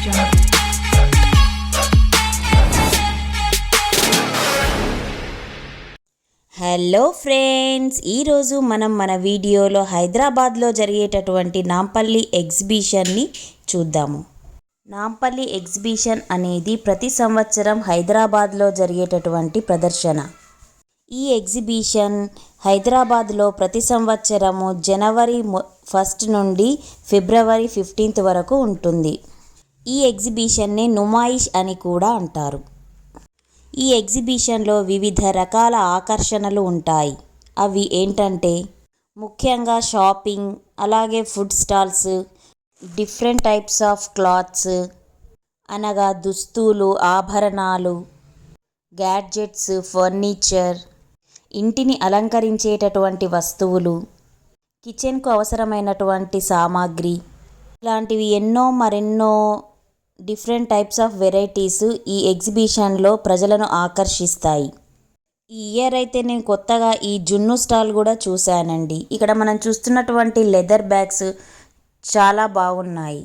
jungle. Hello friends ఈరోజు మనం మన వీడియోలో హైదరాబాద్లో జరిగేటటువంటి నాంపల్లి ఎగ్జిబిషన్ని చూద్దాము నాంపల్లి ఎగ్జిబిషన్ అనేది ప్రతి సంవత్సరం హైదరాబాద్లో జరిగేటటువంటి ప్రదర్శన ఈ ఎగ్జిబిషన్ హైదరాబాద్లో ప్రతి సంవత్సరము జనవరి మొ- ఫస్ట్ నుండి ఫిబ్రవరి ఫిఫ్టీన్త్ వరకు ఉంటుంది ఈ ఎగ్జిబిషన్ని నుమాయిష్ అని కూడా అంటారు. ఈ ఎగ్జిబిషన్లో వివిధ రకాల ఆకర్షణలు ఉంటాయి. అవి ఏంటంటే ముఖ్యంగా షాపింగ్ అలాగే food stalls different types of clothes అనగా దుస్తులు ఆభరణాలు గ్యాడ్జెట్స్ ఫర్నిచర్ ఇంటిని అలంకరించేటటువంటి వస్తువులు కిచెన్కు అవసరమైనటువంటి సామాగ్రి ఇలాంటివి ఎన్నో మరెన్నో డిఫరెంట్ టైప్స్ ఆఫ్ వెరైటీస్ ఈ ఎగ్జిబిషన్లో ప్రజలను ఆకర్షిస్తాయి. ఈ ఇయర్ అయితే నేను కొత్తగా ఈ జున్ను స్టాల్ కూడా చూశానండి. ఇక్కడ మనం చూస్తున్నటువంటి లెదర్ బ్యాగ్స్ చాలా బాగున్నాయి.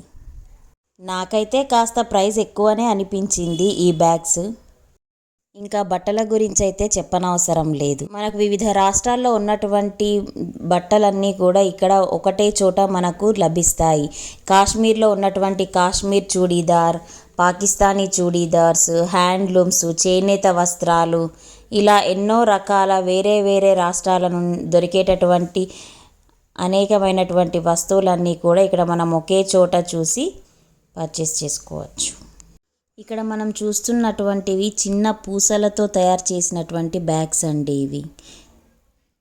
నాకైతే కాస్త ప్రైస్ ఎక్కువనే అనిపించింది ఈ బ్యాగ్స్. ఇంకా బట్టల గురించి అయితే చెప్పనవసరం లేదు. మనకు వివిధ రాష్ట్రాల్లో ఉన్నటువంటి బట్టలన్నీ కూడా ఇక్కడ ఒకటే చోట మనకు లభిస్తాయి. కాశ్మీర్లో ఉన్నటువంటి కాశ్మీర్ చూడీదార్ పాకిస్తానీ చూడీదార్స్ హ్యాండ్లూమ్స్ చేనేత వస్త్రాలు ఇలా ఎన్నో రకాల వేరే వేరే రాష్ట్రాల నుండి దొరికేటటువంటి అనేకమైనటువంటి వస్తువులన్నీ కూడా ఇక్కడ మనం ఒకే చోట చూసి పర్చేస్ చేసుకోవచ్చు. ఇక్కడ మనం చూస్తున్నటువంటివి చిన్న పూసలతో తయారు చేసినటువంటి బ్యాగ్స్ అండి ఇవి.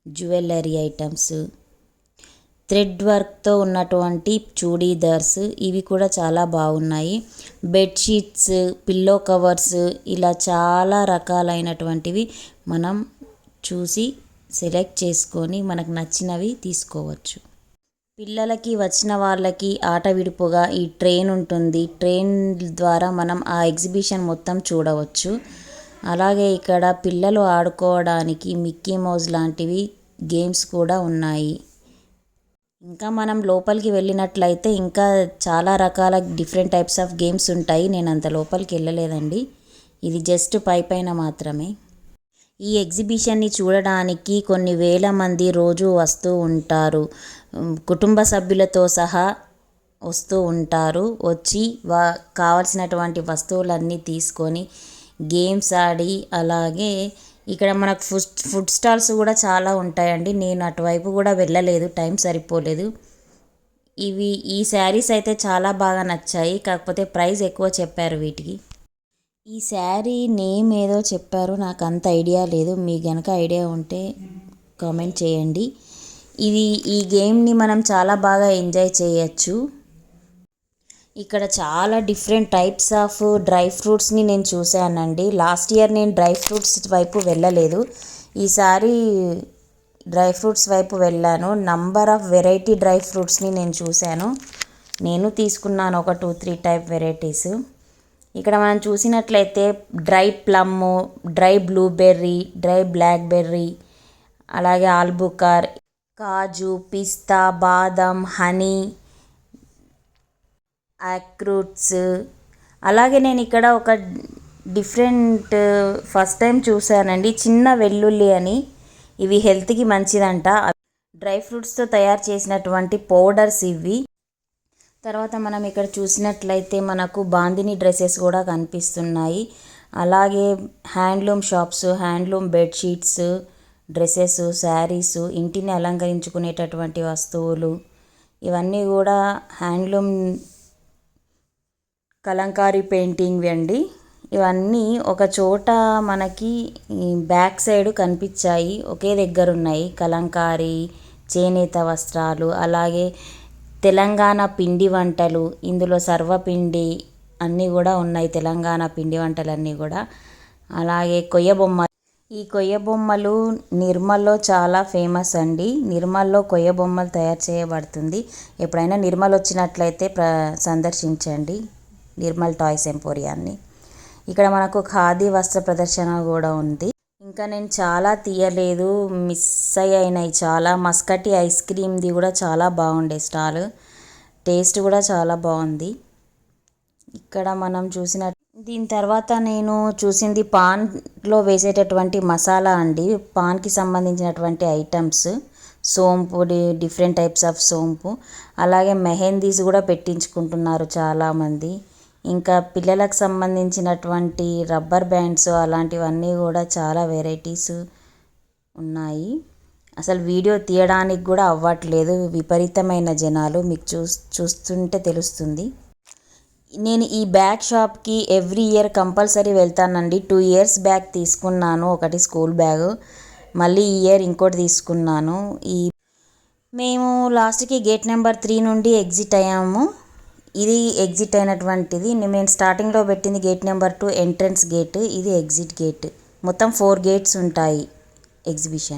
Jewellery items. థ్రెడ్ వర్క్తో ఉన్నటువంటి చూడీదార్స్ ఇవి కూడా చాలా బాగున్నాయి. బెడ్షీట్స్ పిల్లో కవర్స్ ఇలా చాలా రకాలైనటువంటివి మనం చూసి సెలెక్ట్ చేసుకొని మనకు నచ్చినవి తీసుకోవచ్చు. పిల్లలకి వచ్చిన వాళ్ళకి ఆట విడుపుగా ఈ ట్రైన్ ఉంటుంది. ట్రైన్ ద్వారా మనం ఆ ఎగ్జిబిషన్ మొత్తం చూడవచ్చు. అలాగే ఇక్కడ పిల్లలు ఆడుకోవడానికి మిక్కీ మౌజ్ లాంటివి గేమ్స్ కూడా ఉన్నాయి. ఇంకా మనం లోపలికి వెళ్ళినట్లయితే ఇంకా చాలా రకాల డిఫరెంట్ టైప్స్ ఆఫ్ గేమ్స్ ఉంటాయి. నేను అంత లోపలికి వెళ్ళలేదండి. ఇది జస్ట్ పై పైన మాత్రమే. ఈ ఎగ్జిబిషన్ని చూడడానికి కొన్ని వేల మంది రోజు వస్తూ ఉంటారు. కుటుంబ సభ్యులతో సహా వస్తూ ఉంటారు. వచ్చి వా కావలసినటువంటి వస్తువులన్నీ తీసుకొని గేమ్స్ ఆడి అలాగే ఇక్కడ మనకు ఫుడ్ ఫుడ్ స్టాల్స్ కూడా చాలా ఉంటాయండి. నేను అటువైపు కూడా వెళ్ళలేదు టైం సరిపోలేదు. ఇవి ఈ శారీస్ అయితే చాలా బాగా నచ్చాయి. కాకపోతే ప్రైస్ ఎక్కువ చెప్పారు వీటికి. ఈ శారీ నేమ్ ఏదో చెప్పారు నాకు అంత ఐడియా లేదు. మీ గనక ఐడియా ఉంటే కామెంట్ చేయండి. ఇది ఈ గేమ్ని మనం చాలా బాగా ఎంజాయ్ చేయొచ్చు. ఇక్కడ చాలా డిఫరెంట్ టైప్స్ ఆఫ్ డ్రై ఫ్రూట్స్ని నేను చూశానండి. లాస్ట్ ఇయర్ నేను డ్రై ఫ్రూట్స్ వైపు వెళ్ళలేదు. ఈసారి డ్రై ఫ్రూట్స్ వైపు వెళ్ళాను. నంబర్ ఆఫ్ వెరైటీ డ్రై ఫ్రూట్స్ని నేను చూశాను. నేను తీసుకున్నాను ఒక టూ త్రీ టైప్ వెరైటీస్. ఇక్కడ మనం చూసినట్లయితే dry plum dry blueberry dry blackberry అలాగే ఆల్బుకార్ కాజు పిస్తా బాదం హనీ యాక్రూట్స్. అలాగే నేను ఇక్కడ ఒక డిఫరెంట్ ఫస్ట్ టైం చూశానండి చిన్న వెల్లుల్లి అని. ఇవి హెల్త్కి మంచిదంట. డ్రై ఫ్రూట్స్తో తయారు చేసినటువంటి పౌడర్స్ ఇవి. తర్వాత మనం ఇక్కడ చూసినట్లయితే మనకు బాందిని డ్రెస్సెస్ కూడా కనిపిస్తున్నాయి. అలాగే handloom shops handloom bedsheets dresses saris ఇంటిని అలంకరించుకునేటటువంటి వస్తువులు ఇవన్నీ కూడా హ్యాండ్లూమ్ కలంకారీ పెయింటింగ్ అండి. ఇవన్నీ ఒక చోట మనకి బ్యాక్ సైడ్ కనిపించాయి. ఒకే దగ్గర ఉన్నాయి. కలంకారీ చేనేత వస్త్రాలు అలాగే తెలంగాణ పిండి వంటలు ఇందులో సర్వపిండి అన్నీ కూడా ఉన్నాయి తెలంగాణ పిండి వంటలన్నీ కూడా. అలాగే కొయ్య బొమ్మ ఈ కొయ్య బొమ్మలు నిర్మల్లో చాలా ఫేమస్ అండి. నిర్మల్లో కొయ్య బొమ్మలు తయారు చేయబడుతుంది. ఎప్పుడైనా నిర్మల్ వచ్చినట్లయితే ప్ర సందర్శించండి నిర్మల్ టాయ్స్ ఎంపోరియాన్ని. ఇక్కడ మనకు ఖాదీ వస్త్ర ప్రదర్శన కూడా ఉంది. ఇంకా నేను చాలా తీయలేదు మిస్ అయినాయి చాలా. మస్కటి ఐస్ క్రీమ్ది కూడా చాలా బాగుండే స్టాల్. టేస్ట్ కూడా చాలా బాగుంది. ఇక్కడ మనం చూసిన దీని తర్వాత నేను చూసింది పాన్లో వేసేటటువంటి మసాలా అండి. పాన్కి సంబంధించినటువంటి ఐటమ్స్. సోంపు డి- డిఫరెంట్ టైప్స్ ఆఫ్ సోంపు. అలాగే మెహందీస్ కూడా పెట్టించుకుంటున్నారు చాలామంది. ఇంకా పిల్లలకు సంబంధించినటువంటి రబ్బర్ బ్యాండ్స్ అలాంటివన్నీ కూడా చాలా వెరైటీస్ ఉన్నాయి. అసలు వీడియో తీయడానికి కూడా అవ్వట్లేదు. విపరీతమైన జనాలు మీకు చూ చూస్తుంటే తెలుస్తుంది. నేను ఈ బ్యాగ్ షాప్కి ఎవ్రీ ఇయర్ కంపల్సరీ వెళ్తానండి. టూ ఇయర్స్ బ్యాగ్ తీసుకున్నాను. ఒకటి స్కూల్ బ్యాగ్. మళ్ళీ ఈ ఇయర్ ఇంకోటి తీసుకున్నాను. ఈ మేము లాస్ట్కి గేట్ నెంబర్ త్రీ నుండి ఎగ్జిట్ అయ్యాము. ఇది ఎగ్జిట్ అయినటువంటిది. నేను స్టార్టింగ్లో పెట్టింది gate number two entrance gate ఇది ఎగ్జిట్ గేట్ మొత్తం ఫోర్ గేట్స్ ఉంటాయి. ఎగ్జిబిషన్